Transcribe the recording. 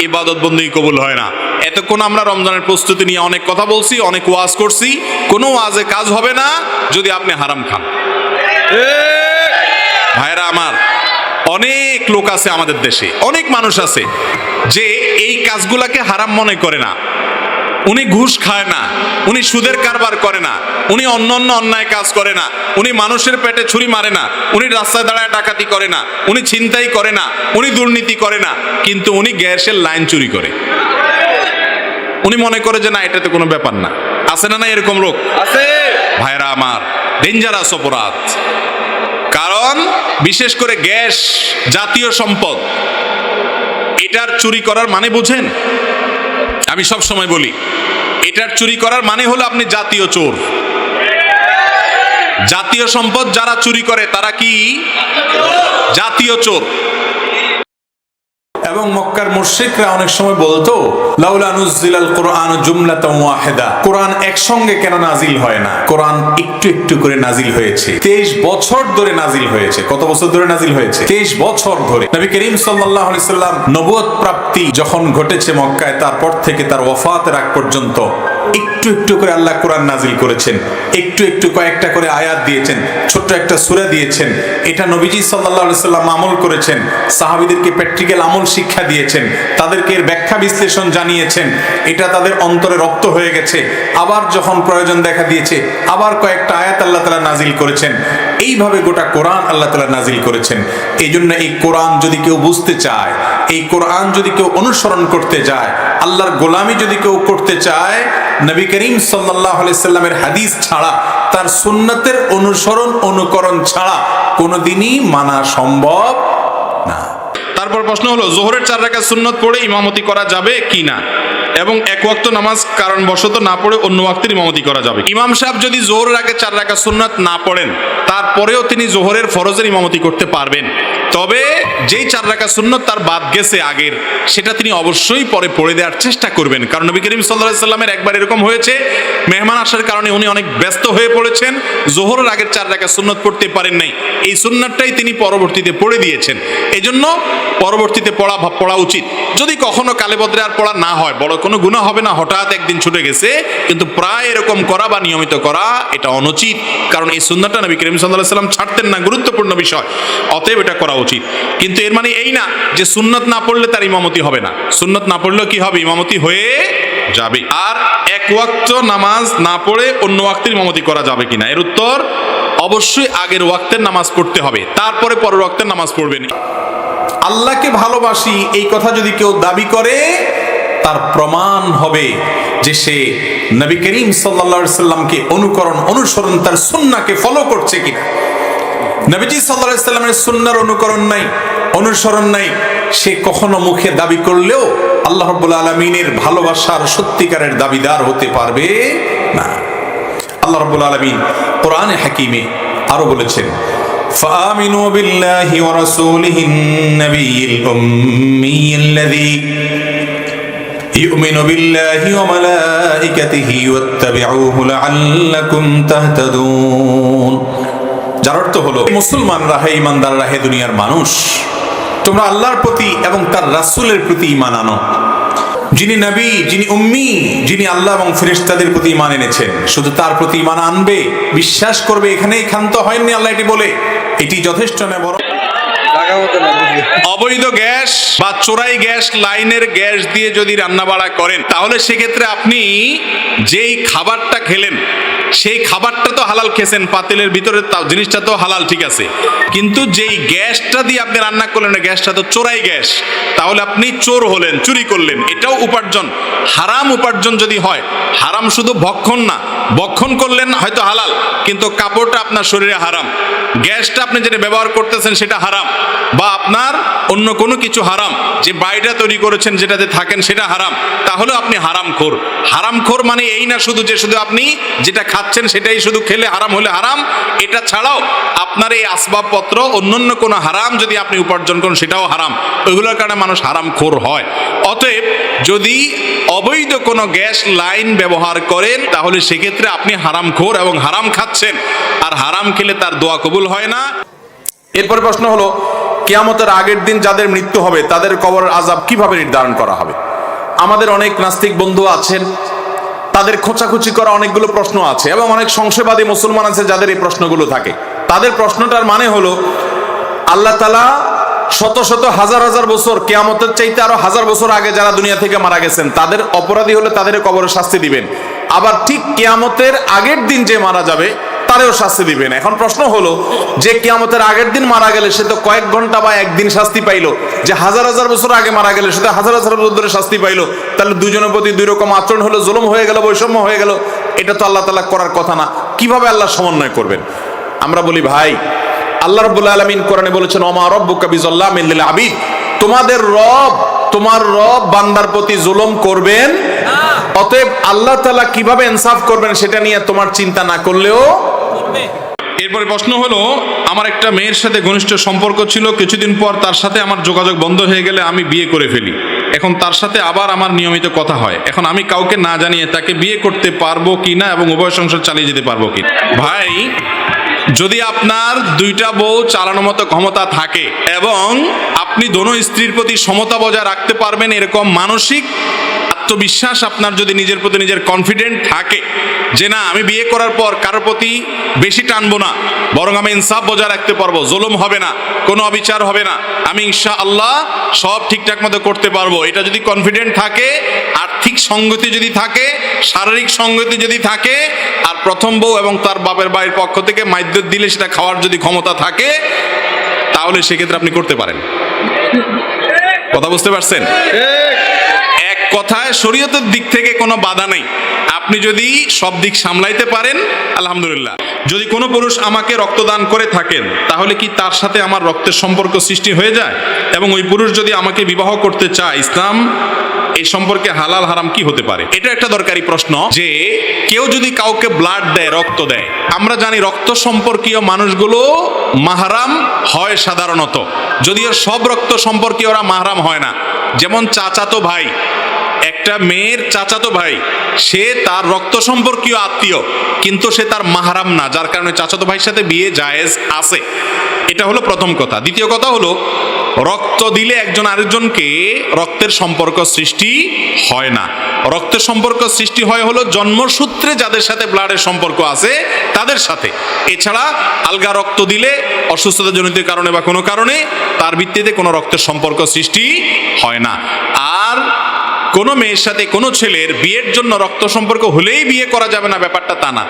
ইবাদত বন্দী কবুল হয় না। এতক্ষণ আমরা রমজানের প্রস্তুতি নিয়ে অনেক কথা বলছি, অনেক ওয়াজ করছি। কোনো ওয়াজে কাজ হবে না যদি আপনি হারাম খান। ভাইরা আমার, অনেক লোক আছে আমাদের দেশে, অনেক মানুষ আছে যে এই কাজগুলাকে হারাম মনে করে না। উনি ঘুষ খায় না উনি সুদের কারবার করে না উনি অন্য অন্য অন্যায় কাজ করে না উনি মানুষের পেটে ছুরি মারে না উনি রাস্তায় দাঁড়ায় ডাকাতি করে না উনি ছিনতাই করে না উনি দুর্নীতি করে না কিন্তু উনি গ্যাসের লাইন চুরি করে। উনি মনে করে যে না এটাতে কোনো ব্যাপার না। আছে না না এরকম লোক আছে। ভাইরা আমার ডেঞ্জারাস অপরাধ। কারণ বিশেষ করে গ্যাস জাতীয় সম্পদ এটার চুরি করার মানে বুঝেন? আমি সব সময় বলি এটার চুরি করার মানে হলো আপনি জাতীয় চোর। জাতীয় সম্পদ যারা চুরি করে, তারা কি? জাতীয় চোর। এবং মক্কার মুশরিকরা অনেক সময় বলতো, লাউলা নুজিলাল কোরআন জুমলাতাম ওয়াহিদা। কোরআন একসঙ্গে কেন নাজিল হয় না? কোরআন একটু একটু করে নাজিল হয়েছে। 23 বছর ধরে নাজিল হয়েছে। কত বছর ধরে নাজিল হয়েছে? 23 বছর ধরে। নবী করিম সাল্লাল্লাহু আলাইহি নবুয়ত প্রাপ্তি যখন ঘটেছে মক্কায়, তারপর থেকে তার ওয়াফাতের আগ পর্যন্ত একটু একটু করে আল্লাহ কোরআন নাজিল করেছেন। একটু একটু কয়েকটা করে আয়াত দিয়েছেন, ছোট্ট একটা সূরা দিয়েছেন। এটা নবীজি আলাইহি সাল্লাম আমল করেছেন, সাহাবীদেরকে প্র্যাকটিক্যাল আমল শিক্ষা দিয়েছেন, তাদেরকে এর ব্যাখ্যা বিশ্লেষণ জানিয়েছেন। এটা তাদের অন্তরে রক্ত হয়ে গেছে। আবার যখন প্রয়োজন দেখা দিয়েছে, আবার কয়েকটা আয়াত আল্লাহ তাআলা নাজিল করেছেন। এইভাবে গোটা কোরআন আল্লাহ তাআলা নাজিল করেছেন। এই জন্য এই কোরআন যদি কেউ বুঝতে চায়, এই কোরআন যদি কেউ অনুসরণ করতে যায় আল্লাহর গোলামি যদি কেউ করতে চায় নবী করিম আলাইহি সাল্লামের হাদিস ছাড়া, তার সুন্নাতের অনুসরণ, অনুকরণ ছাড়া কোনোদিনই মানা সম্ভব না। তারপর প্রশ্ন হলো, জোহরের চার রাকাত সুন্নত পড়ে ইমামতি করা যাবে কি না? এবং এক ওয়াক্ত নামাজ কারণবশত না পড়ে অন্য ওয়াক্তের ইমামতি করা যাবে। ইমাম সাহেব যদি জোহরের আগে চার রাকাত সুন্নাত না পড়েন, তারপরেও তিনি জোহরের ফরজের ইমামতি করতে পারবেন। তবে যেই চার রাখা সুন্নত তার বাদ গেছে আগের, সেটা তিনি অবশ্যই পরে পড়ে দেওয়ার চেষ্টা করবেন। কারণ নবী করিম সাল্লাহ সাল্লামের একবার এরকম হয়েছে, মেহমান আসার কারণে উনি অনেক ব্যস্ত হয়ে পড়েছেন, জোহরের আগের চার রাখা সুন্নত পড়তে পারেন নাই। এই সুন্নাতটাই তিনি পরবর্তীতে পড়ে দিয়েছেন। এজন্য জন্য পরবর্তীতে পড়া পড়া উচিত। যদি কখনো কালেবদ্রে আর পড়া না হয়, বড় কোনো গুণা হবে না, হঠাৎ একদিন ছুটে গেছে, কিন্তু প্রায় এরকম করা বা নিয়মিত করা, এটা অনুচিত। কারণ এই সুন্নাতটা নবী করিম সাল্লাহ সাল্লাম ছাড়তেন না, গুরুত্বপূর্ণ বিষয়। অতএব এটা করা উচিত। কিন্তু এর মানে এই না যে সুন্নত না পড়লে তার ইমামতি হবে না। সুন্নত না পড়লেও কি হবে? ইমামতি হয়ে যাবে। আর এক ওয়াক্ত নামাজ না পড়ে অন্য ওয়াক্তের ইমামতি করা যাবে কিনা? এর উত্তর অবশ্যই আগের ওয়াক্তের নামাজ পড়তে হবে। তারপরে পরের ওয়াক্তের নামাজ পড়বেন। আল্লাহকে ভালোবাসি, এই কথা যদি কেউ দাবি করে, তার প্রমাণ হবে যে সে নবী করিম সাল্লা সাল্লামকে অনুকরণ, অনুসরণ তার সুন্নাকে ফলো করছে কিনা। নবীজি সাল্লাহ সাল্লামের সুন্নার অনুকরণ নাই, অনুসরণ নাই। সে কখনো মুখে দাবি করলেও আল্লাহ আলমিনের ভালোবাসার সত্যিকারের দাবিদার হতে পারবে না। আল্লাহ রব্বুল আলমিন কোরআনে হাকিমে আরো বলেছেন فآمنوا بالله ورسوله النبي الأمي الذي يؤمن بالله وملائكته واتبعوه لعلكم تهتدون যার অর্থ হলো মুসলমানরা হে ইমানদাররা হে দুনিয়ার মানুষ তোমরা আল্লাহর প্রতি এবং তার রাসূলের প্রতি ঈমান আনো যিনি নবী যিনি উম্মি যিনি আল্লাহ এবং ফেরেশতাদের প্রতি ইমান এনেছেন। শুধু তার প্রতি ইমান আনবে বিশ্বাস করবে এখানেই ক্ষান্ত হয়নি আল্লাহ এটি বলে। এটি যথেষ্ট না বড় অবৈধ গ্যাস বা চোরাই গ্যাস লাইনের গ্যাস দিয়ে যদি রান্না বাড়া করেন তাহলে সেক্ষেত্রে আপনি যেই খাবারটা খেলেন। সেই খাবারটা তো হালাল খেয়েছেন, পাতিলের ভিতরে জিনিসটা তো হালাল, ঠিক আছে। কিন্তু যেই গ্যাসটা দিয়ে আপনি রান্না করলেন গ্যাসটা তো চোরাই গ্যাস। তাহলে আপনি চোর হলেন, চুরি করলেন, এটাও উপার্জন। হারাম উপার্জন যদি হয়, হারাম শুধু ভক্ষণ না, ভক্ষণ করলেন হয়তো হালাল, কিন্তু কাপড়টা আপনার শরীরে হারাম। গ্যাসটা আপনি যেটা ব্যবহার করতেছেন, সেটা হারাম। বা আপনার অন্য কোনো কিছু হারাম, যে বাড়িটা তৈরি করেছেন, যেটাতে থাকেন, সেটা হারাম। তাহলে আপনি হারাম খোর হারাম খোর মানে এই না শুধু যে শুধু আপনি যেটা খাচ্ছেন, সেটাই শুধু খেলে হারাম হলে হারাম। এটা ছাড়াও আপনার এই আসবাবপত্র, অন্যান্য কোনো হারাম যদি আপনি উপার্জন করেন, সেটাও হারাম। ওইগুলোর কারণে মানুষ হারাম খোর হয়। অতএব যদি অবৈধ কোনো গ্যাস লাইন ব্যবহার করেন, তাহলে সেক্ষেত্রে আপনি হারাম খোর এবং হারাম খাচ্ছেন। আর হারাম খেলে তার দোয়া কবুল হয় না। এরপরে প্রশ্ন হলো কিয়ামতের আগের দিন যাদের মৃত্যু হবে, তাদের কবরের আজাব কীভাবে নির্ধারণ করা হবে? আমাদের অনেক নাস্তিক বন্ধু আছেন, তাদের খোঁচাখুচি করা অনেকগুলো প্রশ্ন আছে এবং অনেক সংশয়বাদী মুসলমান আছে যাদের এই প্রশ্নগুলো থাকে। তাদের প্রশ্নটার মানে হলো, আল্লাহ তালা শত শত হাজার হাজার বছর, কেয়ামতের চাইতে আরও হাজার বছর আগে যারা দুনিয়া থেকে মারা গেছেন, তাদের অপরাধী হলে তাদের কবরে শাস্তি দিবেন। আবার ঠিক কেয়ামতের আগের দিন যে মারা যাবে তারেও শাস্তি দিবেন এখন প্রশ্ন হলো যে কিয়ামতের আগের দিন মারা গেলে সে তো কয়েক ঘণ্টা বা একদিন শাস্তি পাইলো। যে হাজার হাজার বছর আগে মারা গেলে সে তো হাজার হাজার বছর ধরে শাস্তি পাইলো। তাহলে দুজনের প্রতি দুই রকম আচরণ হলো জুলুম হয়ে গেল বৈষম্য হয়ে গেল। এটা তো আল্লাহ তালা করার কথা না। কীভাবে আল্লাহ সমন্বয় করবেন? আমরা বলি ভাই আল্লাহ রব্বুল আলমিন কোরআনে বলেছেন ওমা রব্বু কাবিজল্লাহ মিল্লিল আবিদ। তোমাদের রব তোমার রব বান্দার প্রতি জুলুম করবেন। অতএব আল্লাহ তালা কীভাবে ইনসাফ করবেন সেটা নিয়ে তোমার চিন্তা না করলেও এরপরে প্রশ্ন হলো, আমার একটা মেয়ের সাথে ঘনিষ্ঠ সম্পর্ক ছিল, কিছুদিন পর তার সাথে আমার যোগাযোগ বন্ধ হয়ে গেলে আমি বিয়ে করে ফেলি। এখন তার সাথে আবার আমার নিয়মিত কথা হয়। এখন আমি কাউকে না জানিয়ে তাকে বিয়ে করতে পারব কি না এবং উভয় সংসার চালিয়ে যেতে পারব কি? ভাই, যদি আপনার দুইটা বউ চালানোর মতো ক্ষমতা থাকে এবং আপনি দোনো স্ত্রীর প্রতি সমতা বজায় রাখতে পারবেন এরকম মানসিক আত্মবিশ্বাস আপনার যদি নিজের প্রতি নিজের কনফিডেন্ট থাকে, যে না, আমি বিয়ে করার পর কারোর প্রতি বেশি টানবো না, বরং আমি ইনসাফ বজায় রাখতে পারব, জুলুম হবে না, কোনো অবিচার হবে না, আমি ইনশা আল্লাহ সব ঠিকঠাক মতো করতে পারব। এটা যদি কনফিডেন্ট থাকে, আর্থিক সঙ্গতি যদি থাকে, শারীরিক সঙ্গতি যদি থাকে, আর প্রথম বউ এবং তার বাপের বাড়ির পক্ষ থেকে মাইদ্য দিলে সেটা খাওয়ার যদি ক্ষমতা থাকে, তাহলে সেক্ষেত্রে আপনি করতে পারেন। কথা বুঝতে পারছেন? কথায় শরীয়তের দিক থেকে কোনো বাধা নেই। আপনি যদি সব দিক সামলাইতে পারেন, আলহামদুলিল্লাহ। যদি কোনো পুরুষ আমাকে রক্তদান করে থাকেন, তাহলে কি তার সাথে আমার রক্তের সম্পর্ক সৃষ্টি হয়ে যায়? এবং ওই পুরুষ যদি আমাকে বিবাহ করতে চায়, ইসলাম এই সম্পর্কে হালাল হারাম কি হতে পারে? এটা একটা দরকারি প্রশ্ন যে, কেউ যদি কাউকে ব্লাড দেয়, রক্ত দেয়, আমরা জানি রক্ত সম্পর্কীয় মানুষগুলো মাহারাম হয় সাধারণত। যদিও সব রক্ত সম্পর্কীয় ওরা মাহারাম হয় না। যেমন চাচাতো ভাই একটা মেয়ের চাচাতো ভাই, সে তার রক্ত সম্পর্কীয় আত্মীয়, কিন্তু সে তার মাহারাম না, যার কারণে চাচাতো ভাইয়ের সাথে বিয়ে জায়েজ আছে। এটা হলো প্রথম কথা। দ্বিতীয় কথা হলো, রক্ত দিলে একজন আরেকজনকে রক্তের সম্পর্ক সৃষ্টি হয় না। রক্তের সম্পর্ক সৃষ্টি হয় হলো জন্মসূত্রে যাদের সাথে ব্লাডের সম্পর্ক আছে, তাদের সাথে। এছাড়া আলগা রক্ত দিলে অসুস্থতা জনিত কারণে বা কোনো কারণে তার ভিত্তিতে কোনো রক্তের সম্পর্ক সৃষ্টি হয় না। আর কোনো মেয়ের সাথে কোনো ছেলের বিয়ের জন্য রক্ত সম্পর্ক হলেই বিয়ে করা যাবে না, ব্যাপারটা তা না।